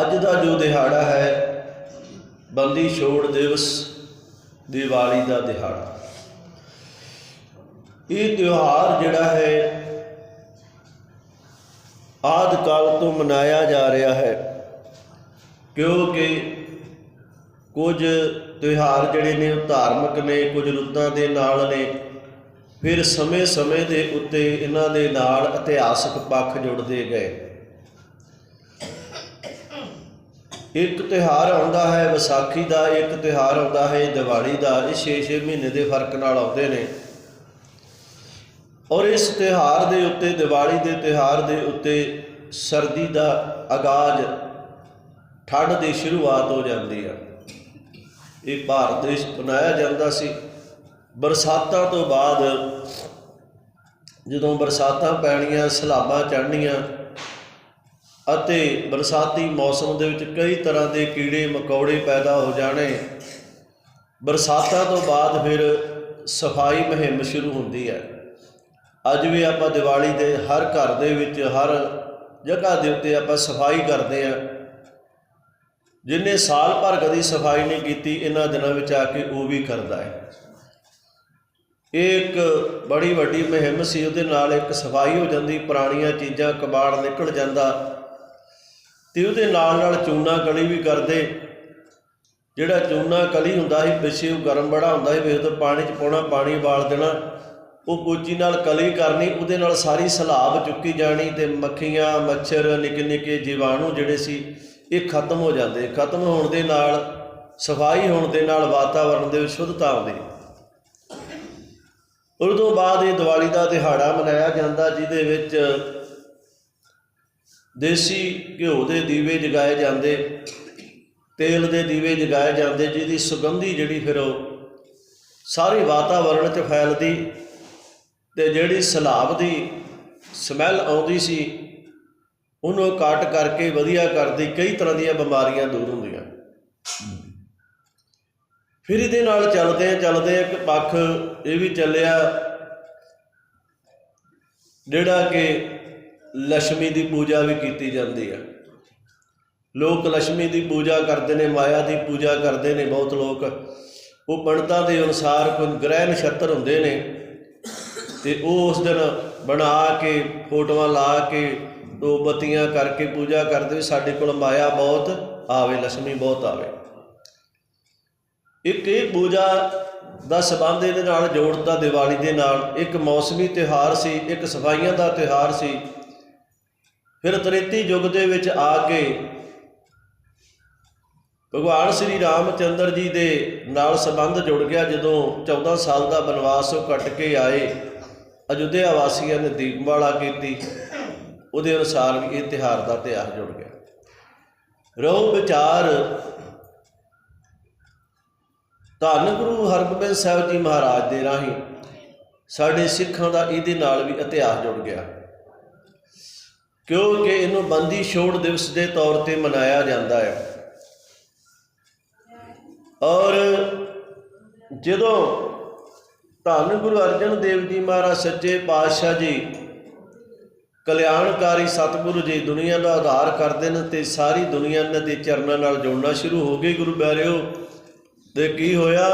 ਅੱਜ ਦਾ ਜੋ ਦਿਹਾੜਾ ਹੈ, ਬੰਦੀ ਛੋੜ ਦਿਵਸ ਦੀਵਾਲੀ ਦਾ ਦਿਹਾੜਾ। ਇਹ ਤਿਉਹਾਰ ਜਿਹੜਾ ਹੈ, ਆਦ ਕਾਲ ਤੋਂ ਮਨਾਇਆ ਜਾ ਰਿਹਾ ਹੈ, ਕਿਉਂਕਿ ਕੁਝ ਤਿਉਹਾਰ ਜਿਹੜੇ ਨੇ ਉਹ ਧਾਰਮਿਕ ਨੇ, ਕੁਝ ਰੁੱਤਾਂ ਦੇ ਨਾਲ ਨੇ। ਫਿਰ ਸਮੇਂ-ਸਮੇਂ ਦੇ ਉੱਤੇ ਇਹਨਾਂ ਦੇ ਨਾਲ ਇਤਿਹਾਸਕ ਪੱਖ ਜੁੜਦੇ ਗਏ। ਇੱਕ ਤਿਉਹਾਰ ਆਉਂਦਾ ਹੈ, ਵਿਸਾਖੀ ਦਾ ਇੱਕ ਤਿਉਹਾਰ ਆਉਂਦਾ ਹੈ, ਦੀਵਾਲੀ ਦਾ, ਇਹ 6-6 ਮਹੀਨੇ ਦੇ ਫ਼ਰਕ ਨਾਲ ਆਉਂਦੇ ਨੇ। ਔਰ ਇਸ ਤਿਉਹਾਰ ਦੇ ਉੱਤੇ, ਦੀਵਾਲੀ ਦੇ ਤਿਉਹਾਰ ਦੇ ਉੱਤੇ ਸਰਦੀ ਦਾ ਆਗਾਜ਼ ਠੰਡ ਦੀ ਸ਼ੁਰੂਆਤ ਹੋ ਜਾਂਦੀ ਆ। ਇਹ ਭਾਰਤ ਦੇਸ਼ ਬਣਾਇਆ ਜਾਂਦਾ ਸੀ। ਬਰਸਾਤਾਂ ਤੋਂ ਬਾਅਦ ਜਦੋਂ ਬਰਸਾਤਾਂ ਪੈਣੀਆਂ ਸਲਾਬਾਂ ਚੜ੍ਹਨੀਆਂ ਅਤੇ ਬਰਸਾਤੀ ਮੌਸਮ ਦੇ ਵਿੱਚ ਕਈ ਤਰ੍ਹਾਂ ਦੇ ਕੀੜੇ ਮਕੌੜੇ ਪੈਦਾ ਹੋ ਜਾਣੇ। ਬਰਸਾਤਾਂ ਤੋਂ ਬਾਅਦ ਫਿਰ ਸਫ਼ਾਈ ਮੁਹਿੰਮ ਸ਼ੁਰੂ ਹੁੰਦੀ ਹੈ। ਅੱਜ ਵੀ ਆਪਾਂ ਦੀਵਾਲੀ ਦੇ ਹਰ ਘਰ ਦੇ ਵਿੱਚ ਹਰ ਜਗ੍ਹਾ ਦੇ ਉੱਤੇ ਆਪਾਂ ਸਫ਼ਾਈ ਕਰਦੇ ਆ ਜਿਨੇ ਸਾਲ ਭਰ ਕਦੀ ਸਫ਼ਾਈ ਨਹੀਂ ਕੀਤੀ, ਇਹਨਾਂ ਦਿਨਾਂ ਵਿੱਚ ਆ ਕੇ ਉਹ ਵੀ ਕਰਦਾ ਹੈ। ਇਹ ਇੱਕ ਬੜੀ ਵੱਡੀ ਮੁਹਿੰਮ ਸੀ, ਉਹਦੇ ਨਾਲ ਇੱਕ ਸਫ਼ਾਈ ਹੋ ਜਾਂਦੀ, ਪੁਰਾਣੀਆਂ ਚੀਜ਼ਾਂ ਕਬਾੜ ਨਿਕਲ ਜਾਂਦਾ। ਤੇ ਉਹਦੇ ਨਾਲ ਨਾਲ ਚੂਨਾ ਕਲੀ ਵੀ ਕਰਦੇ। ਜਿਹੜਾ ਚੂਨਾ ਕਲੀ ਹੁੰਦਾ ਸੀ, ਪਿੱਛੇ ਉਹ ਗਰਮ ਬੜਾ ਹੁੰਦਾ ਸੀ ਵੇਖ ਤੋਂ ਪਾਣੀ ਚ ਪਾਉਣਾ, ਪਾਣੀ ਬਾਲ ਦੇਣਾ। ਉਹ ਕੋਚੀ ਨਾਲ ਕਲੀ ਕਰਨੀ, ਉਹਦੇ ਨਾਲ ਸਾਰੀ ਸਲਾਬ ਚੁੱਕੀ ਜਾਣੀ ਤੇ ਮੱਖੀਆਂ, ਮੱਛਰ, ਨਿੱਕੇ ਨਿੱਕੇ ਜੀਵਾਣੂ ਜਿਹੜੇ ਸੀ, ਇਹ ਖਤਮ ਹੋ ਜਾਂਦੇ। ਖਤਮ ਹੋਣ ਦੇ ਨਾਲ, ਸਫ਼ਾਈ ਹੋਣ ਦੇ ਨਾਲ ਵਾਤਾਵਰਣ ਦੇ ਵਿੱਚ ਸ਼ੁੱਧਤਾ ਆਉਂਦੀ। ਉਸ ਤੋਂ ਬਾਅਦ ਇਹ ਦੀਵਾਲੀ ਦਾ ਦਿਹਾੜਾ ਮਨਾਇਆ ਜਾਂਦਾ, ਜਿਹਦੇ ਵਿੱਚ ਦੇਸੀ ਘਿਓ ਦੇ ਦੀਵੇ ਜਗਾਏ ਜਾਂਦੇ, ਤੇਲ ਦੇ ਦੀਵੇ ਜਗਾਏ ਜਾਂਦੇ, ਜਿਹਦੀ ਸੁਗੰਧੀ ਜਿਹੜੀ ਫਿਰ ਉਹ ਸਾਰੇ ਵਾਤਾਵਰਣ 'ਚ ਫੈਲਦੀ ਤੇ ਜਿਹੜੀ ਸਲਾਬ ਦੀ ਸਮੈਲ ਆਉਂਦੀ ਸੀ, ਉਹਨੂੰ ਕੱਟ ਕਰਕੇ ਵਧੀਆ ਕਰਦੀ, ਕਈ ਤਰ੍ਹਾਂ ਦੀਆਂ ਬਿਮਾਰੀਆਂ ਦੂਰ ਹੁੰਦੀਆਂ। ਫਿਰ ਇਹਦੇ ਨਾਲ ਚੱਲਦੇ ਆ, ਚੱਲਦੇ ਇੱਕ ਪੱਖ ਇਹ ਵੀ ਚੱਲਿਆ, ਜਿਹੜਾ ਕਿ ਲక్ష్ਮੀ ਦੀ ਪੂਜਾ ਵੀ ਕੀਤੀ ਜਾਂਦੀ ਹੈ ਲੋਕ ਲక్ష్ਮੀ ਦੀ ਪੂਜਾ ਕਰਦੇ ਨੇ, ਮਾਇਆ ਦੀ ਪੂਜਾ ਕਰਦੇ ਨੇ ਬਹੁਤ ਲੋਕ। ਉਹ ਪੰਡਤਾਂ ਦੇ ਅਨੁਸਾਰ ਕੋਈ ਗ੍ਰਹਿ ਨਛੱਤਰ ਹੁੰਦੇ ਨੇ ਤੇ ਉਹ ਉਸ ਦਿਨ ਬਣਾ ਕੇ, ਫੋਟੋਆਂ ਲਾ ਕੇ ਦੋ ਬੱਤੀਆਂ ਕਰਕੇ ਪੂਜਾ ਕਰਦੇ ਸਾਡੇ ਕੋਲ ਮਾਇਆ ਬਹੁਤ ਆਵੇ ਲక్ష్ਮੀ ਬਹੁਤ ਆਵੇ। ਇੱਕ ਇਹ ਪੂਜਾ ਦਾ ਸਬੰਧ ਇਹਦੇ ਨਾਲ ਜੋੜਦਾ ਦੀਵਾਲੀ ਦੇ ਨਾਲ। ਇੱਕ ਮੌਸਮੀ ਤਿਹਾਰ ਸੀ, ਇੱਕ ਸਫਾਈਆਂ ਦਾ ਤਿਹਾਰ ਸੀ। ਫਿਰ ਤ੍ਰੇਤੀ ਯੁੱਗ ਦੇ ਵਿੱਚ ਆ ਕੇ ਭਗਵਾਨ ਸ੍ਰੀ ਰਾਮਚੰਦਰ ਜੀ ਦੇ ਨਾਲ ਸੰਬੰਧ ਜੁੜ ਗਿਆ, ਜਦੋਂ 14 ਸਾਲ ਦਾ ਬਨਵਾਸ ਉਹ ਕੱਟ ਕੇ ਆਏ। ਅਯੁੱਧਿਆ ਵਾਸੀਆਂ ਨੇ ਦੀਪਮਾਲਾ ਕੀਤੀ। ਉਹਦੇ ਅਨੁਸਾਰ ਵੀ ਇਹ ਤਿਹਾਰ ਦਾ ਤਿਹਾਰ ਜੁੜ ਗਿਆ। ਰੋ ਵਿਚਾਰ ਧੰਨ ਗੁਰੂ ਹਰਗੋਬਿੰਦ ਸਾਹਿਬ ਜੀ ਮਹਾਰਾਜ ਦੇ ਰਾਹੀਂ ਸਾਡੇ ਸਿੱਖਾਂ ਦਾ ਇਹਦੇ ਨਾਲ ਵੀ ਇਤਿਹਾਸ ਜੁੜ ਗਿਆ। ਕਿਉਂਕਿ ਇਹਨੂੰ ਬੰਦੀ ਛੋੜ ਦਿਵਸ ਦੇ ਤੌਰ ਤੇ ਮਨਾਇਆ ਜਾਂਦਾ ਹੈ। ਔਰ ਜਦੋਂ ਧੰਨ ਗੁਰੂ ਅਰਜਨ ਦੇਵ ਜੀ ਮਹਾਰਾਜ ਸੱਚੇ ਪਾਤਸ਼ਾਹ ਜੀ ਕਲਿਆਣਕਾਰੀ ਸਤਿਗੁਰੂ ਜੀ ਦੁਨੀਆ ਦਾ ਆਧਾਰ ਕਰਦੇ ਨੇ ਤੇ ਸਾਰੀ ਦੁਨੀਆ ਇਹਨਾਂ ਦੇ ਚਰਨਾਂ ਨਾਲ ਜੁੜਨਾ ਸ਼ੁਰੂ ਹੋ ਗਈ। ਗੁਰੂ ਪਿਆਰਿਓ, ਤੇ ਕੀ ਹੋਇਆ?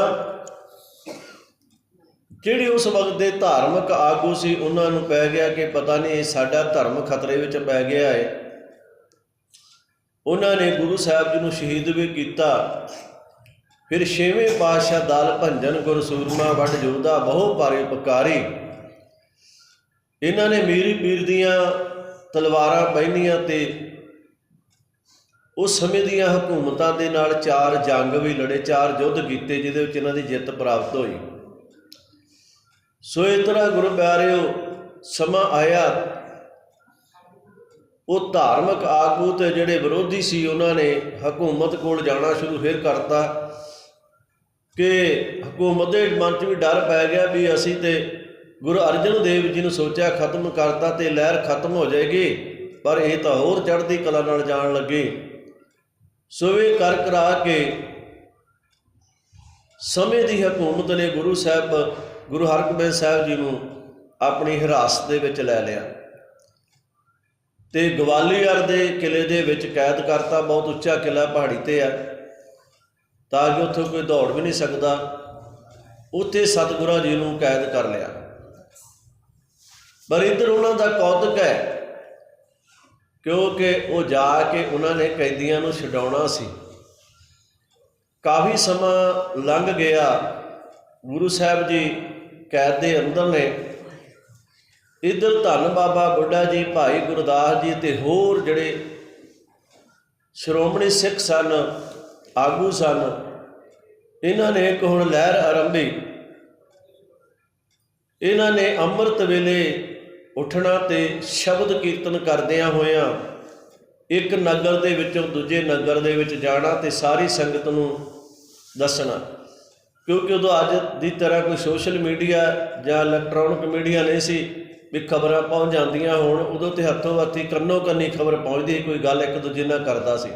ਜਿਹੜੇ ਉਸ ਵਕਤ ਦੇ ਧਾਰਮਿਕ ਆਗੂ ਸੀ? ਉਹਨਾਂ ਨੂੰ ਪੈ ਗਿਆ ਕਿ ਪਤਾ ਨਹੀਂ ਇਹ ਸਾਡਾ ਧਰਮ ਖਤਰੇ ਵਿੱਚ ਪੈ ਗਿਆ ਹੈ ਉਹਨਾਂ ਨੇ ਗੁਰੂ ਸਾਹਿਬ ਜੀ ਨੂੰ ਸ਼ਹੀਦ ਵੀ ਕੀਤਾ। ਫਿਰ ਛੇਵੇਂ ਪਾਤਸ਼ਾਹ ਦਾਲ ਭੰਜਨ ਗੁਰ ਸੂਰਮਾ ਵੱਡ ਜੋਧਾ ਬਹੁ ਪਾਰੇ ਪਕਾਰੀ ਇਹਨਾਂ ਨੇ ਮੀਰੀ ਪੀਰ ਦੀਆਂ ਤਲਵਾਰਾਂ ਪਹਿਨੀਆਂ ਤੇ ਉਸ ਸਮੇਂ ਦੀਆਂ ਹਕੂਮਤਾਂ ਦੇ ਨਾਲ ਚਾਰ ਜੰਗ ਵੀ ਲੜੇ, ਚਾਰ ਯੁੱਧ ਕੀਤੇ, ਜਿਹਦੇ ਵਿੱਚ ਇਹਨਾਂ ਦੀ ਜਿੱਤ ਪ੍ਰਾਪਤ ਹੋਈ। ਸੋ ਇਸ ਤਰ੍ਹਾਂ ਗੁਰੂ ਪਿਆਰਿਓ, ਸਮਾਂ ਆਇਆ। ਉਹ ਧਾਰਮਿਕ ਆਗੂ ਤੇ ਜਿਹੜੇ ਵਿਰੋਧੀ ਸੀ, ਉਹਨਾਂ ਨੇ ਹਕੂਮਤ ਕੋਲ ਜਾਣਾ ਸ਼ੁਰੂ ਫਿਰ ਕਰਤਾ ਕਿ ਹਕੂਮਤ ਦੇ ਮਨ 'ਚ ਵੀ ਡਰ ਪੈ ਗਿਆ ਵੀ ਅਸੀਂ ਤੇ ਗੁਰੂ ਅਰਜਨ ਦੇਵ ਜੀ ਨੂੰ ਸੋਚਿਆ ਖਤਮ ਕਰਤਾ ਤੇ ਲਹਿਰ ਖਤਮ ਹੋ ਜਾਏਗੀ, ਪਰ ਇਹ ਤਾਂ ਹੋਰ ਚੜ੍ਹਦੀ ਕਲਾ ਨਾਲ ਜਾਣ ਲੱਗੇ। ਸੋ ਕਰ ਕਰਾ ਕੇ ਸਮੇਂ ਦੀ ਹਕੂਮਤ ਨੇ ਗੁਰੂ ਸਾਹਿਬ ਗੁਰੂ ਹਰਗੋਬਿੰਦ ਸਾਹਿਬ ਜੀ ਨੂੰ ਆਪਣੀ ਹਿਰਾਸਤ ਦੇ ਵਿੱਚ ਲੈ ਲਿਆ। ਤੇ ਗਵਾਲੀਅਰ ਦੇ ਕਿਲੇ ਦੇ ਵਿੱਚ ਕੈਦ ਕਰਤਾ, ਬਹੁਤ ਉੱਚਾ ਕਿਲਾ ਪਹਾੜੀ ਤੇ ਆ। ਤਾਂ ਕਿ ਉੱਥੇ ਕੋਈ ਦੌੜ ਵੀ ਨਹੀਂ ਸਕਦਾ, ਉੱਥੇ ਸਤਿਗੁਰਾਂ ਜੀ ਨੂੰ ਕੈਦ ਕਰ ਲਿਆ। ਪਰ ਇੱਧਰ ਉਹਨਾਂ ਦਾ ਕੌਤਕ ਹੈ, ਕਿਉਂਕਿ ਉਹ ਜਾ ਕੇ ਉਹਨਾਂ ਨੇ ਕੈਦੀਆਂ ਨੂੰ ਛਡਾਉਣਾ ਸੀ। ਕਾਫੀ ਸਮਾਂ ਲੰਘ ਗਿਆ, ਗੁਰੂ ਸਾਹਿਬ ਜੀ ਕੈਦ ਦੇ ਅੰਦਰ ਨੇ। ਇੱਧਰ ਧੰਨ ਬਾਬਾ ਬੁੱਢਾ ਜੀ, ਭਾਈ ਗੁਰਦਾਸ ਜੀ ਤੇ ਹੋਰ ਜਿਹੜੇ ਸ਼੍ਰੋਮਣੀ ਸਿੱਖ ਸਨ, ਆਗੂ ਸਨ, ਇਹਨਾਂ ਨੇ ਇੱਕ ਹੁਣ ਲਹਿਰ ਆਰੰਭੀ। ਇਹਨਾਂ ਨੇ ਅੰਮ੍ਰਿਤ ਵੇਲੇ ਉੱਠਣਾ ਤੇ ਸ਼ਬਦ ਕੀਰਤਨ ਕਰਦਿਆਂ ਹੋਇਆਂ ਇੱਕ ਨਗਰ ਦੇ ਵਿੱਚੋਂ ਦੂਜੇ ਨਗਰ ਦੇ ਵਿੱਚ ਜਾਣਾ ਤੇ ਸਾਰੀ ਸੰਗਤ ਨੂੰ ਦੱਸਣਾ। ਕਿਉਂਕਿ ਉਦੋਂ ਅੱਜ ਦੀ ਤਰ੍ਹਾਂ ਕੋਈ ਸੋਸ਼ਲ ਮੀਡੀਆ ਜਾਂ ਇਲੈਕਟ੍ਰੋਨਿਕ ਮੀਡੀਆ ਨਹੀਂ ਸੀ ਵੀ ਖਬਰਾਂ ਪਹੁੰਚ ਜਾਂਦੀਆਂ ਹੋਣ, ਉਦੋਂ ਤੇ ਹੱਥੋਂ ਹੱਥੀ ਕੰਨੋ ਕੰਨੀ ਖਬਰ ਪਹੁੰਚਦੀ ਕੋਈ ਗੱਲ ਇੱਕ ਦੂਜੇ ਨਾਲ ਕਰਦਾ ਸੀ।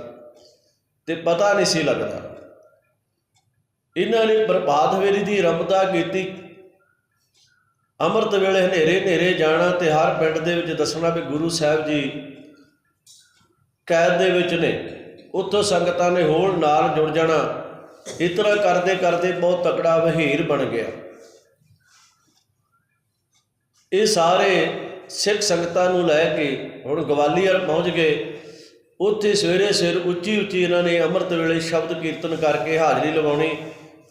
ਤੇ ਪਤਾ ਨਹੀਂ ਸੀ ਲੱਗਦਾ। ਇਹਨਾਂ ਨੇ ਬਰਬਾਦ ਵੇਲੇ ਦੀ ਰਮਤਾ ਕੀਤੀ। ਅੰਮ੍ਰਿਤ ਵੇਲੇ ਹਨੇਰੇ ਹਨੇਰੇ ਜਾਣਾ ਤੇ ਹਰ ਪਿੰਡ ਦੇ ਵਿੱਚ ਦੱਸਣਾ ਵੀ ਗੁਰੂ ਸਾਹਿਬ ਜੀ ਕੈਦ ਦੇ ਵਿੱਚ ਨੇ। ਉੱਥੋਂ ਸੰਗਤਾਂ ਨੇ ਹੋਰ ਨਾਲ ਜੁੜ ਜਾਣਾ। ਇਸ ਤਰ੍ਹਾਂ ਕਰਦੇ ਕਰਦੇ ਬਹੁਤ ਤਕੜਾ ਵਹੀਰ ਬਣ ਗਿਆ। ਇਹ ਸਾਰੇ ਸਿੱਖ ਸੰਗਤਾਂ ਨੂੰ ਲੈ ਕੇ ਹੁਣ ਗਵਾਲੀਅਰ ਪਹੁੰਚ ਗਏ। ਉੱਥੇ ਸਵੇਰੇ ਸਿਰ ਉੱਚੀ ਉੱਚੀ ਇਹਨਾਂ ਨੇ ਅੰਮ੍ਰਿਤ ਵੇਲੇ ਸ਼ਬਦ ਕੀਰਤਨ ਕਰਕੇ ਹਾਜ਼ਰੀ ਲਵਾਉਣੀ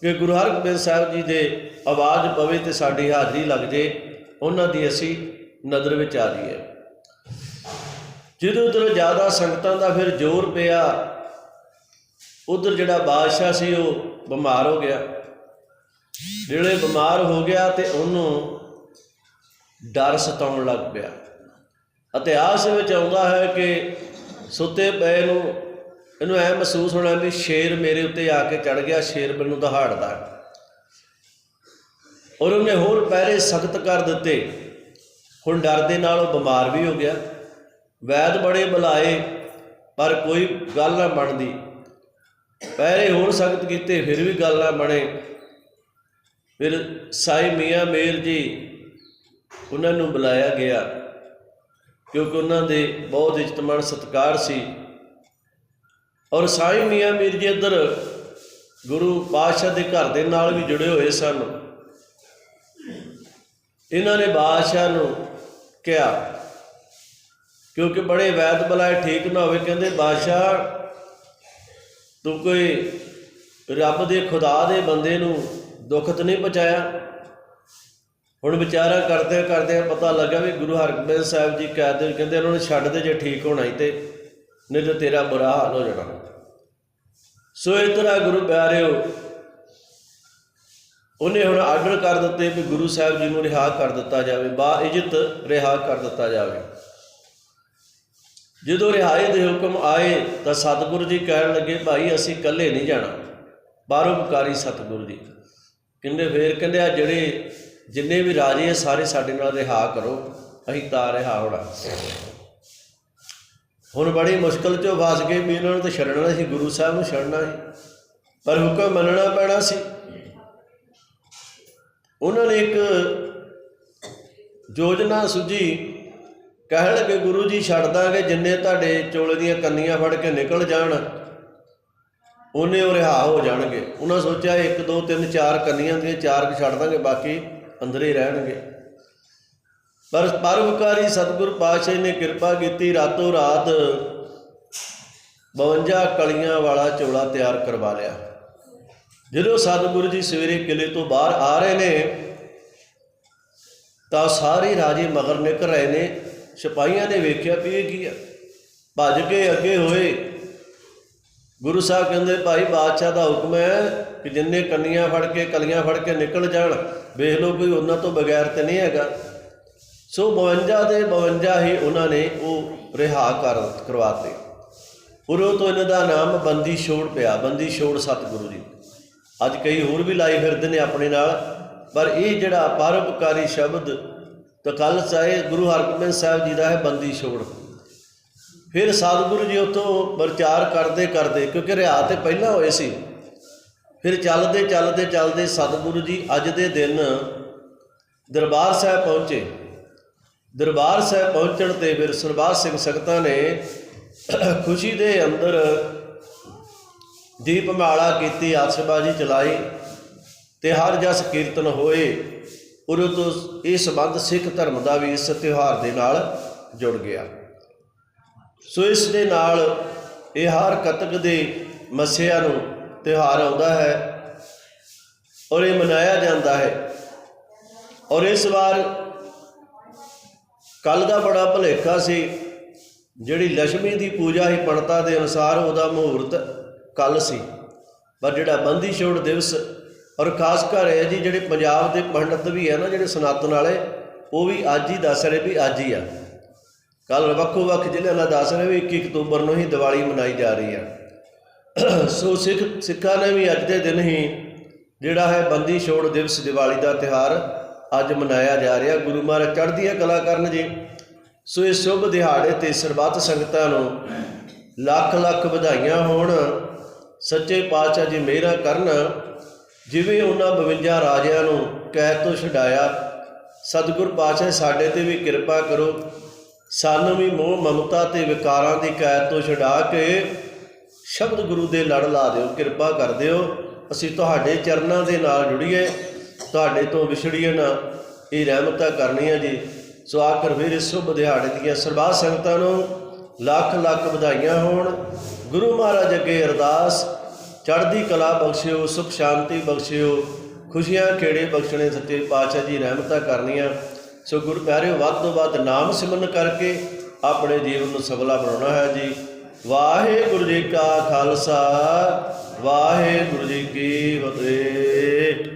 ਕਿ ਗੁਰੂ ਹਰਗੋਬਿੰਦ ਸਾਹਿਬ ਜੀ ਦੇ ਆਵਾਜ਼ ਪਵੇ ਤੇ ਸਾਡੀ ਹਾਜ਼ਰੀ ਲੱਗ ਜੇ। ਉਹਨਾਂ ਦੀ ਅਸੀਂ ਨਜ਼ਰ ਵਿੱਚ ਆ ਰਹੀ ਹੈ ਜਦੋਂ ਉਧਰ ਜ਼ਿਆਦਾ ਸੰਗਤਾਂ ਦਾ ਫਿਰ ਜ਼ੋਰ ਪਿਆ ਉਧਰ ਜਿਹੜਾ ਬਾਦਸ਼ਾਹ ਸੀ ਉਹ ਬਿਮਾਰ ਹੋ ਗਿਆ। ਜਿਹੜੇ ਬਿਮਾਰ ਹੋ ਗਿਆ ਤੇ ਉਹਨੂੰ ਡਰ ਸਤਾਉਣ ਲੱਗ ਪਿਆ। ਇਤਿਹਾਸ ਵਿੱਚ ਆਉਂਦਾ ਹੈ ਕਿ ਸੁੱਤੇ ਪਏ ਨੂੰ ਇਹਨੂੰ ਐ ਮਹਿਸੂਸ ਹੋਣਾ ਵੀ ਸ਼ੇਰ ਮੇਰੇ ਉੱਤੇ ਆ ਕੇ ਚੜ ਗਿਆ, ਸ਼ੇਰ ਮੈਨੂੰ ਦਹਾੜਦਾ ਔਰ ਉਹਨੇ ਹੋਰ ਪਹਿਰੇ ਸਖਤ ਕਰ ਦਿੱਤੇ। ਹੁਣ ਡਰ ਦੇ ਨਾਲ ਉਹ ਬਿਮਾਰ ਵੀ ਹੋ ਗਿਆ। ਵੈਦ ਬੜੇ ਬੁਲਾਏ, ਪਰ ਕੋਈ ਗੱਲ ਨਾ ਬਣਦੀ। ਪਹਿਰੇ ਹੋਰ ਸਖਤ ਕੀਤੇ, ਫਿਰ ਵੀ ਗੱਲ ਨਾ ਬਣੇ। ਫਿਰ ਸਾਈ ਮੀਆਂ ਮੇਰ ਜੀ ਉਹਨਾਂ ਨੂੰ ਬੁਲਾਇਆ ਗਿਆ, ਕਿਉਂਕਿ ਉਹਨਾਂ ਦੇ ਬਹੁਤ ਇਜ਼ਤਮਾਨ ਸਤਿਕਾਰ ਸੀ। ਔਰ ਸਾਈ ਮੀਆਂ ਮੀਰ ਜੀ ਇੱਧਰ ਗੁਰੂ ਪਾਤਸ਼ਾਹ ਦੇ ਘਰ ਦੇ ਨਾਲ ਵੀ ਜੁੜੇ ਹੋਏ ਸਨ। ਇਹਨਾਂ ਨੇ ਬਾਦਸ਼ਾਹ ਨੂੰ ਕਿਹਾ, ਕਿਉਂਕਿ ਬੜੇ ਵੈਦ ਬੁਲਾਏ, ਠੀਕ ਨਾ ਹੋਵੇ, ਕਹਿੰਦੇ, ਬਾਦਸ਼ਾਹ ਤੂੰ ਕੋਈ ਰੱਬ ਦੇ ਖੁਦਾ ਦੇ ਬੰਦੇ ਨੂੰ ਦੁੱਖ ਤਾਂ ਨਹੀਂ ਪਹੁੰਚਾਇਆ। ਹੁਣ ਵਿਚਾਰਾ ਕਰਦੇ ਕਰਦੇ ਪਤਾ ਲੱਗਾ ਵੀ ਗੁਰੂ ਹਰਗੋਬਿੰਦ ਸਾਹਿਬ ਜੀ ਕਹਿੰਦੇ ਕਹਿੰਦੇ ਉਹਨਾਂ ਨੂੰ ਛੱਡ ਦੇ ਜੇ ਠੀਕ ਹੋਣਾ ਹੀ ਤੇ, ਨਹੀਂ ਤਾਂ ਤੇਰਾ ਬੁਰਾ ਹਾਲ ਹੋ ਜਾਣਾ। ਸੋ ਇਸ ਤਰ੍ਹਾਂ ਗੁਰੂ ਪਿਆਰਿਓ, ਉਹਨੇ ਹੁਣ ਆਰਡਰ ਕਰ ਦਿੱਤੇ ਵੀ ਗੁਰੂ ਸਾਹਿਬ ਜੀ ਨੂੰ ਰਿਹਾ ਕਰ ਦਿੱਤਾ ਜਾਵੇ, ਬਾ ਇਜਤ ਰਿਹਾ ਕਰ ਦਿੱਤਾ ਜਾਵੇ। ਜਦੋਂ ਰਿਹਾਈ ਦੇ ਹੁਕਮ ਆਏ ਤਾਂ ਸਤਿਗੁਰੂ ਜੀ ਕਹਿਣ ਲੱਗੇ, ਭਾਈ, ਅਸੀਂ ਇਕੱਲੇ ਨਹੀਂ ਜਾਣਾ। ਬਾਰੋਪਕਾਰੀ ਸਤਿਗੁਰੂ ਜੀ। ਕਹਿੰਦੇ, ਫੇਰ ਕਹਿੰਦੇ, ਆ ਜਿਹੜੇ ਜਿੰਨੇ ਵੀ ਰਾਜੇ ਆ, ਸਾਰੇ ਸਾਡੇ ਨਾਲ ਰਿਹਾ ਕਰੋ। ਅਸੀਂ ਤਾਂ ਰਿਹਾ ਹੋਣਾ। ਹੁਣ ਬੜੀ ਮੁਸ਼ਕਲ ਚੋਂ ਫਸ ਗਏ ਵੀ ਇਹਨਾਂ ਨੂੰ ਤਾਂ ਛੱਡਣਾ ਸੀ, ਗੁਰੂ ਸਾਹਿਬ ਨੂੰ ਛੱਡਣਾ ਸੀ। ਪਰ ਹੁਕਮ ਮੰਨਣਾ ਪੈਣਾ ਸੀ। ਉਹਨਾਂ ਨੇ ਇੱਕ ਯੋਜਨਾ ਸੁਝੀ ਕਹਿਣਗੇ ਗੁਰੂ ਜੀ, ਛੱਡ ਦਾਂਗੇ ਜਿੰਨੇ ਤੁਹਾਡੇ ਚੋਲੇ ਦੀਆਂ ਕੰਨੀਆਂ ਫੜ ਕੇ ਨਿਕਲ ਜਾਣ। ਉਹਨੇ ਉਹ ਰਿਹਾ ਹੋ ਜਾਣਗੇ। ਉਹਨਾਂ ਸੋਚਿਆ 1 2 3 4 ਕੰਨੀਆਂ ਦੀਆਂ, ਚਾਰ ਕੁ ਛੱਡ ਦਾਂਗੇ, ਬਾਕੀ ਅੰਦਰ ਹੀ ਰਹਿਣਗੇ। ਪਰ ਪਰਉਪਕਾਰੀ ਸਤਿਗੁਰ ਪਾਤਸ਼ਾਹ ਨੇ ਕਿਰਪਾ ਕੀਤੀ, ਰਾਤੋਂ ਰਾਤ 52 ਕਲੀਆਂ ਵਾਲਾ ਚੋਲਾ ਤਿਆਰ ਕਰਵਾ ਲਿਆ। ਜਦੋਂ ਸਤਿਗੁਰੂ ਜੀ ਸਵੇਰੇ ਕਿਲੇ ਤੋਂ ਬਾਹਰ ਆ ਰਹੇ ਨੇ, ਤਾਂ ਸਾਰੇ ਰਾਜੇ ਮਗਰ ਨਿਕਲ ਰਹੇ ਨੇ। ਸਿਪਾਹੀਆਂ ਨੇ ਵੇਖਿਆ ਵੀ ਇਹ ਕੀ ਆ। ਭੱਜ ਕੇ ਅੱਗੇ ਹੋਏ। ਗੁਰੂ ਸਾਹਿਬ ਕਹਿੰਦੇ, ਭਾਈ ਬਾਦਸ਼ਾਹ ਦਾ ਹੁਕਮ ਹੈ ਕਿ ਜਿੰਨੇ ਕੰਨੀਆਂ ਫੜ ਕੇ, ਕਲੀਆਂ ਫੜ ਕੇ ਨਿਕਲ ਜਾਣ, ਵੇਖ ਲਓ ਕੋਈ ਉਹਨਾਂ ਤੋਂ ਬਗੈਰ ਤੇ ਨਹੀਂ ਹੈਗਾ। ਸੋ 52 ਦੇ 52 ਹੀ ਉਹਨਾਂ ਨੇ ਉਹ ਰਿਹਾ ਕਰ, ਕਰਵਾਤੇ। ਉਰੋਂ ਤੋਂ ਇਹਨਾਂ ਦਾ ਨਾਮ ਬੰਦੀ ਛੋੜ ਪਿਆ, ਬੰਦੀ ਛੋੜ ਸਤਿਗੁਰੂ ਜੀ। ਅੱਜ ਕਈ ਹੋਰ ਵੀ ਲਾਈ ਫਿਰਦੇ ਨੇ ਆਪਣੇ ਨਾਲ, ਪਰ ਇਹ ਜਿਹੜਾ ਪਰਉਪਕਾਰੀ ਸ਼ਬਦ ਤਕਲ ਚਾਹੇ ਗੁਰੂ ਹਰਗੋਬਿੰਦ ਸਾਹਿਬ ਜੀ ਦਾ ਹੈ ਬੰਦੀ ਛੋੜ। ਫਿਰ ਸਤਿਗੁਰੂ ਜੀ ਉਤੋਂ ਪ੍ਰਚਾਰ ਕਰਦੇ ਕਰਦੇ, ਕਿਉਂਕਿ ਰਿਆ ਤੇ ਪਹਿਲਾਂ ਹੋਏ ਸੀ। ਫਿਰ ਚੱਲਦੇ ਚੱਲਦੇ ਚੱਲਦੇ ਸਤਿਗੁਰੂ ਜੀ ਅੱਜ ਦੇ ਦਿਨ ਦਰਬਾਰ ਸਾਹਿਬ ਪਹੁੰਚੇ। ਦਰਬਾਰ ਸਾਹਿਬ ਪਹੁੰਚਣ ਤੇ ਫਿਰ ਸਰਬਾਜ ਸਿੰਘ ਸਖਤਾਂ ਨੇ ਖੁਸ਼ੀ ਦੇ ਅੰਦਰ ਦੀਪਮਾਲਾ ਕੀਤੀ ਆਸ਼ਬਾਜ਼ੀ ਚਲਾਈ ਤੇ ਹਰ ਜਸ ਕੀਰਤਨ ਹੋਏ। ਉਦੋਂ ਤੋਂ ਇਹ ਸੰਬੰਧ ਸਿੱਖ ਧਰਮ ਦਾ ਵੀ ਇਸ ਤਿਉਹਾਰ ਦੇ ਨਾਲ ਜੁੜ ਗਿਆ। ਸੋ ਇਸ ਦੇ ਨਾਲ ਇਹ ਹਰ ਕਤਕ ਦੇ ਮਸਿਆ ਨੂੰ ਤਿਉਹਾਰ ਆਉਂਦਾ ਹੈ ਔਰ ਇਹ ਮਨਾਇਆ ਜਾਂਦਾ ਹੈ। ਔਰ ਇਸ ਵਾਰ ਕੱਲ ਦਾ ਬੜਾ ਭੁਲੇਖਾ ਸੀ, ਜਿਹੜੀ ਲక్ష్ਮੀ ਦੀ ਪੂਜਾ ਹੀ ਪੰਡਤਾਂ ਦੇ ਅਨੁਸਾਰ ਉਹਦਾ ਮੁਹੂਰਤ ਕੱਲ ਸੀ। ਪਰ ਜਿਹੜਾ ਬੰਦੀ ਛੋੜ ਦਿਵਸ ਔਰ ਖਾਸ ਕਰ ਇਹ ਜੀ ਜਿਹੜੇ ਪੰਜਾਬ ਦੇ ਪੰਡਤ ਵੀ ਹੈ ਨਾ, ਜਿਹੜੇ ਸਨਾਤਨ ਵਾਲੇ, ਉਹ ਵੀ ਅੱਜ ਹੀ ਦੱਸ ਰਹੇ ਵੀ ਅੱਜ ਹੀ ਆ। ਕੱਲ ਵੱਖੋ ਵੱਖ ਜ਼ਿਲ੍ਹਿਆਂ ਦਾ ਦੱਸ ਰਹੇ ਵੀ 21 ਅਕਤੂਬਰ ਨੂੰ ਹੀ ਦੀਵਾਲੀ ਮਨਾਈ ਜਾ ਰਹੀ ਆ। ਸੋ ਸਿੱਖ ਸਿੱਖਾਂ ਨੇ ਵੀ ਅੱਜ ਦੇ ਦਿਨ ਹੀ ਜਿਹੜਾ ਹੈ ਬੰਦੀ ਛੋੜ ਦਿਵਸ ਦੀਵਾਲੀ ਦਾ ਤਿਹਾਰ ਅੱਜ ਮਨਾਇਆ ਜਾ ਰਿਹਾ। ਗੁਰੂ ਮਹਾਰਾਜ ਚੜ੍ਹਦੀਆਂ ਕਲਾ ਕਰਨ ਜੀ। ਸੋ ਇਸ ਸ਼ੁਭ ਦਿਹਾੜੇ ਤੇ ਸਰਬੱਤ ਸੰਗਤਾਂ ਨੂੰ ਲੱਖ ਲੱਖ ਵਧਾਈਆਂ ਹੋਣ। ਸੱਚੇ ਪਾਤਸ਼ਾਹ ਜੀ ਮਿਹਰਾਂ ਕਰਨ। ਜਿਵੇਂ ਉਹਨਾਂ 52 ਰਾਜਿਆਂ ਨੂੰ ਕੈਦ ਤੋਂ ਛਡਾਇਆ, ਸਤਿਗੁਰ ਪਾਤਸ਼ਾਹ ਸਾਡੇ ਤੇ ਵੀ ਕਿਰਪਾ ਕਰੋ। ਸਾਨੂੰ ਵੀ ਮੋਹ ਮਮਤਾ ਤੇ ਵਿਕਾਰਾਂ ਦੀ ਕੈਦ ਤੋਂ ਛਡਾ ਕੇ ਸ਼ਬਦ ਗੁਰੂ ਦੇ ਲੜ ਲਾ ਦਿਓ, ਕਿਰਪਾ ਕਰ ਦਿਓ। ਅਸੀਂ ਤੁਹਾਡੇ ਚਰਨਾਂ ਦੇ ਨਾਲ ਜੁੜੀਏ, ਤੁਹਾਡੇ ਤੋਂ ਵਿਛੜੀਏ ਨਾ। ਇਹ ਰਹਿਮਤਾਂ ਕਰਨੀਆਂ ਜੀ। ਸੋ ਆਖਰ ਫਿਰ ਇਸ ਸ਼ੁਭ ਦਿਹਾੜੇ ਦੀਆਂ ਸਰਬਾਤ ਸੰਗਤਾਂ ਨੂੰ ਲੱਖ ਲੱਖ ਵਧਾਈਆਂ ਹੋਣ। ਗੁਰੂ ਮਹਾਰਾਜ ਅੱਗੇ ਅਰਦਾਸ ਚੜ੍ਹਦੀ ਕਲਾ ਬਖਸ਼ਿਓ, ਸੁਖ ਸ਼ਾਂਤੀ ਬਖਸ਼ਿਓ, ਖੁਸ਼ੀਆਂ ਖੇੜੇ ਬਖਸ਼ਣੇ ਸੱਚੇ ਪਾਤਸ਼ਾਹ ਜੀ ਰਹਿਮਤਾਂ ਕਰਨੀਆਂ। ਸੋ ਗੁਰ ਪਿਆਰਿਓ, ਵੱਧ ਤੋਂ ਵੱਧ ਨਾਮ ਸਿਮਰਨ ਕਰਕੇ ਆਪਣੇ ਜੀਵਨ ਨੂੰ ਸਫਲਾ ਬਣਾਉਣਾ ਹੈ ਜੀ। ਵਾਹਿਗੁਰੂ ਜੀ ਕਾ ਖਾਲਸਾ, ਵਾਹਿਗੁਰੂ ਜੀ ਕੀ ਫਤਿਹ।